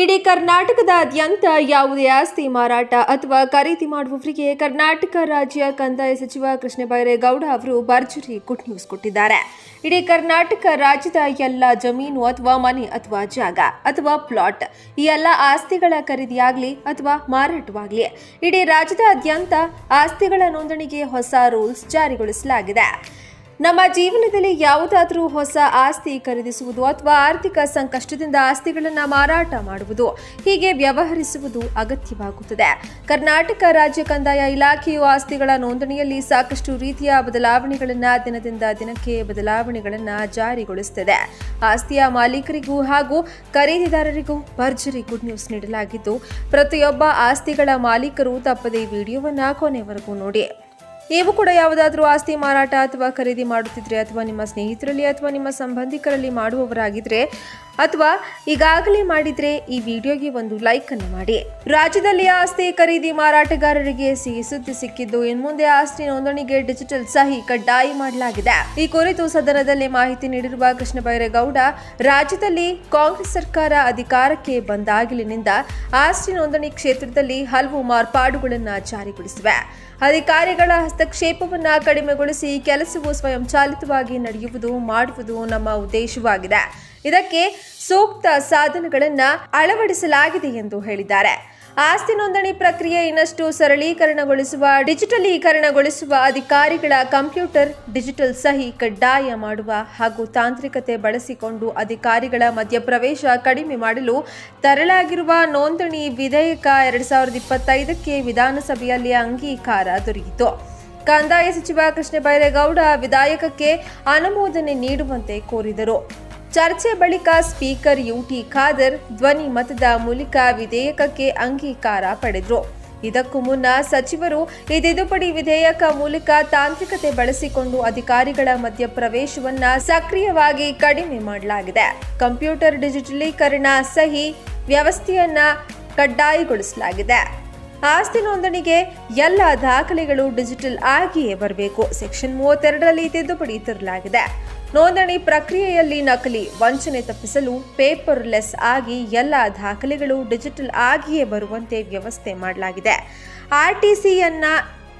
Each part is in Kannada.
ಇಡೀ ಕರ್ನಾಟಕದಾದ್ಯಂತ ಯಾವುದೇ ಆಸ್ತಿ ಮಾರಾಟ ಅಥವಾ ಖರೀದಿ ಮಾಡುವವರಿಗೆ ಕರ್ನಾಟಕ ರಾಜ್ಯ ಕಂದಾಯ ಸಚಿವ ಕೃಷ್ಣ ಬೈರೇಗೌಡ ಅವರು ಭರ್ಜರಿ ಗುಡ್ ನ್ಯೂಸ್ ಕೊಟ್ಟಿದ್ದಾರೆ. ಇಡೀ ಕರ್ನಾಟಕ ರಾಜ್ಯದ ಎಲ್ಲ ಜಮೀನು ಅಥವಾ ಮನೆ ಅಥವಾ ಜಾಗ ಅಥವಾ ಪ್ಲಾಟ್ ಈ ಎಲ್ಲ ಆಸ್ತಿಗಳ ಖರೀದಿಯಾಗಲಿ ಅಥವಾ ಮಾರಾಟವಾಗಲಿ ಇಡೀ ರಾಜ್ಯದಾದ್ಯಂತ ಆಸ್ತಿಗಳ ನೋಂದಣಿಗೆ ಹೊಸ ರೂಲ್ಸ್ ಜಾರಿಗೊಳಿಸಲಾಗಿದೆ. ನಮ್ಮ ಜೀವನದಲ್ಲಿ ಯಾವುದಾದರೂ ಹೊಸ ಆಸ್ತಿ ಖರೀದಿಸುವುದು ಅಥವಾ ಆರ್ಥಿಕ ಸಂಕಷ್ಟದಿಂದ ಆಸ್ತಿಗಳನ್ನು ಮಾರಾಟ ಮಾಡುವುದು ಹೀಗೆ ವ್ಯವಹರಿಸುವುದು ಅಗತ್ಯವಾಗುತ್ತದೆ. ಕರ್ನಾಟಕ ರಾಜ್ಯ ಕಂದಾಯ ಇಲಾಖೆಯು ಆಸ್ತಿಗಳ ನೋಂದಣಿಯಲ್ಲಿ ಸಾಕಷ್ಟು ರೀತಿಯ ಬದಲಾವಣೆಗಳನ್ನು ದಿನದಿಂದ ದಿನಕ್ಕೆ ಬದಲಾವಣೆಗಳನ್ನು ಜಾರಿಗೊಳಿಸುತ್ತದೆ. ಆಸ್ತಿಯ ಮಾಲೀಕರಿಗೂ ಹಾಗೂ ಖರೀದಿದಾರರಿಗೂ ಭರ್ಜರಿ ಗುಡ್ ನ್ಯೂಸ್ ನೀಡಲಾಗಿದ್ದು, ಪ್ರತಿಯೊಬ್ಬ ಆಸ್ತಿಗಳ ಮಾಲೀಕರು ತಪ್ಪದೇ ವಿಡಿಯೋವನ್ನು ಕೊನೆವರೆಗೂ ನೋಡಿ. ನೀವು ಕೂಡ ಯಾವುದಾದ್ರೂ ಆಸ್ತಿ, ಮಾರಾಟ ಅಥವಾ ಖರೀದಿ ಮಾಡುತ್ತಿದ್ರೆ ಅಥವಾ ನಿಮ್ಮ ಸ್ನೇಹಿತರಲ್ಲಿ ಅಥವಾ ನಿಮ್ಮ ಸಂಬಂಧಿಕರಲ್ಲಿ ಮಾಡುವವರಾಗಿದ್ರೆ ಅಥವಾ ಈಗಾಗಲೇ ಮಾಡಿದ್ರೆ ಈ ವಿಡಿಯೋಗೆ ಒಂದು ಲೈಕ್ ಅನ್ನು ಮಾಡಿ. ರಾಜ್ಯದಲ್ಲಿ ಆಸ್ತಿ ಖರೀದಿ ಮಾರಾಟಗಾರರಿಗೆ ಸಿಹಿ ಸುದ್ದಿ ಸಿಕ್ಕಿದ್ದು ಇನ್ಮುಂದೆ ಆಸ್ತಿ ನೋಂದಣಿಗೆ ಡಿಜಿಟಲ್ ಸಹಿ ಕಡ್ಡಾಯ ಮಾಡಲಾಗಿದೆ. ಈ ಕುರಿತು ಸದನದಲ್ಲಿ ಮಾಹಿತಿ ನೀಡಿರುವ ಕೃಷ್ಣ ಬೈರೇಗೌಡ ರಾಜ್ಯದಲ್ಲಿ ಕಾಂಗ್ರೆಸ್ ಸರ್ಕಾರ ಅಧಿಕಾರಕ್ಕೆ ಬಂದಾಗಿಲಿನಿಂದ ಆಸ್ತಿ ನೋಂದಣಿ ಕ್ಷೇತ್ರದಲ್ಲಿ ಹಲವು ಮಾರ್ಪಾಡುಗಳನ್ನು ಜಾರಿಗೊಳಿಸಿವೆ. ಅಧಿಕಾರಿಗಳ ಹಸ್ತಕ್ಷೇಪವನ್ನು ಕಡಿಮೆಗೊಳಿಸಿ ಕೆಲಸವು ಸ್ವಯಂಚಾಲಿತವಾಗಿ ನಡೆಯುವುದು, ಮಾಡುವುದು ನಮ್ಮ ಉದ್ದೇಶವಾಗಿದೆ. ಇದಕ್ಕೆ ಸೂಕ್ತ ಸಾಧನಗಳನ್ನು ಅಳವಡಿಸಲಾಗಿದೆ ಎಂದು ಹೇಳಿದ್ದಾರೆ. ಆಸ್ತಿ ನೋಂದಣಿ ಪ್ರಕ್ರಿಯೆ ಇನ್ನಷ್ಟು ಸರಳೀಕರಣಗೊಳಿಸುವ, ಡಿಜಿಟಲೀಕರಣಗೊಳಿಸುವ ಅಧಿಕಾರಿಗಳ ಕಂಪ್ಯೂಟರ್ ಡಿಜಿಟಲ್ ಸಹಿ ಕಡ್ಡಾಯ ಮಾಡುವ ಹಾಗೂ ತಾಂತ್ರಿಕತೆ ಬಳಸಿಕೊಂಡು ಅಧಿಕಾರಿಗಳ ಮಧ್ಯಪ್ರವೇಶ ಕಡಿಮೆ ಮಾಡಲು ತರಲಾಗಿರುವ ನೋಂದಣಿ ವಿಧೇಯಕ ಎರಡ್ ಸಾವಿರದ ಇಪ್ಪತ್ತೈದಕ್ಕೆ ವಿಧಾನಸಭೆಯಲ್ಲಿ ಅಂಗೀಕಾರ ದೊರೆಯಿತು. ಕಂದಾಯ ಸಚಿವ ಕೃಷ್ಣ ಬೈರೇಗೌಡ ವಿಧಾಯಕಕ್ಕೆ ಅನುಮೋದನೆ ನೀಡುವಂತೆ ಕೋರಿದರು. ಚರ್ಚೆ ಬಳಿಕ ಸ್ಪೀಕರ್ ಯುಟಿ ಖಾದರ್, ಧ್ವನಿ ಮತದ ಮೂಲಕ ವಿಧೇಯಕಕ್ಕೆ ಅಂಗೀಕಾರ ಪಡೆದರು. ಇದಕ್ಕೂ ಮುನ್ನ ಸಚಿವರು ಈ ತಿದ್ದುಪಡಿ ವಿಧೇಯಕ ಮೂಲಕ ತಾಂತ್ರಿಕತೆ ಬಳಸಿಕೊಂಡು ಅಧಿಕಾರಿಗಳ ಮಧ್ಯಪ್ರವೇಶವನ್ನ ಸಕ್ರಿಯವಾಗಿ ಕಡಿಮೆ ಮಾಡಲಾಗಿದೆ. ಕಂಪ್ಯೂಟರ್ ಡಿಜಿಟಲೀಕರಣ ಸಹಿ ವ್ಯವಸ್ಥೆಯನ್ನ ಕಡ್ಡಾಯಗೊಳಿಸಲಾಗಿದೆ. ಆಸ್ತಿ ನೋಂದಣಿಗೆ ಎಲ್ಲ ದಾಖಲೆಗಳು ಡಿಜಿಟಲ್ ಆಗಿಯೇ ಬರಬೇಕು. ಸೆಕ್ಷನ್ ಮೂವತ್ತೆರಡರಲ್ಲಿ ತಿದ್ದುಪಡಿ ತರಲಾಗಿದೆ. ನೋಂದಣಿ ಪ್ರಕ್ರಿಯೆಯಲ್ಲಿ ನಕಲಿ, ವಂಚನೆ ತಪ್ಪಿಸಲು ಪೇಪರ್ಲೆಸ್ ಆಗಿ ಎಲ್ಲ ದಾಖಲೆಗಳು ಡಿಜಿಟಲ್ ಆಗಿಯೇ ಬರುವಂತೆ ವ್ಯವಸ್ಥೆ ಮಾಡಲಾಗಿದೆ. ಆರ್ಟಿಸಿಯನ್ನ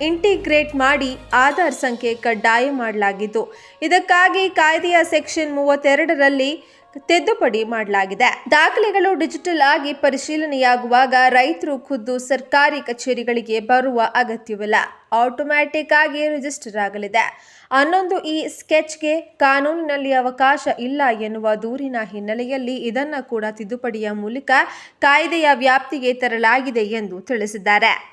ಇಂಟಿಗ್ರೇಟ್ ಮಾಡಿ ಆಧಾರ್ ಸಂಖ್ಯೆ ಕಡ್ಡಾಯ ಮಾಡಲಾಗಿದ್ದು, ಇದಕ್ಕಾಗಿ ಕಾಯ್ದೆಯ ಸೆಕ್ಷನ್ ಮೂವತ್ತೆರಡರಲ್ಲಿ ತಿದ್ದುಪಡಿ ಮಾಡಲಾಗಿದೆ. ದಾಖಲೆಗಳು ಡಿಜಿಟಲ್ ಆಗಿ ಪರಿಶೀಲನೆಯಾಗುವಾಗ ರೈತರು ಖುದ್ದು ಸರ್ಕಾರಿ ಕಚೇರಿಗಳಿಗೆ ಬರುವ ಅಗತ್ಯವಿಲ್ಲ. ಆಟೋಮ್ಯಾಟಿಕ್ ಆಗಿ ರಿಜಿಸ್ಟರ್ ಆಗಲಿದೆ. ಹನ್ನೊಂದು ಈ ಸ್ಕೆಚ್ಗೆ ಕಾನೂನಿನಲ್ಲಿ ಅವಕಾಶ ಇಲ್ಲ ಎನ್ನುವ ದೂರಿನ ಹಿನ್ನೆಲೆಯಲ್ಲಿ ಇದನ್ನು ಕೂಡ ತಿದ್ದುಪಡಿಯ ಮೂಲಕ ಕಾಯ್ದೆಯ ವ್ಯಾಪ್ತಿಗೆ ತರಲಾಗಿದೆ ಎಂದು ತಿಳಿಸಿದ್ದಾರೆ.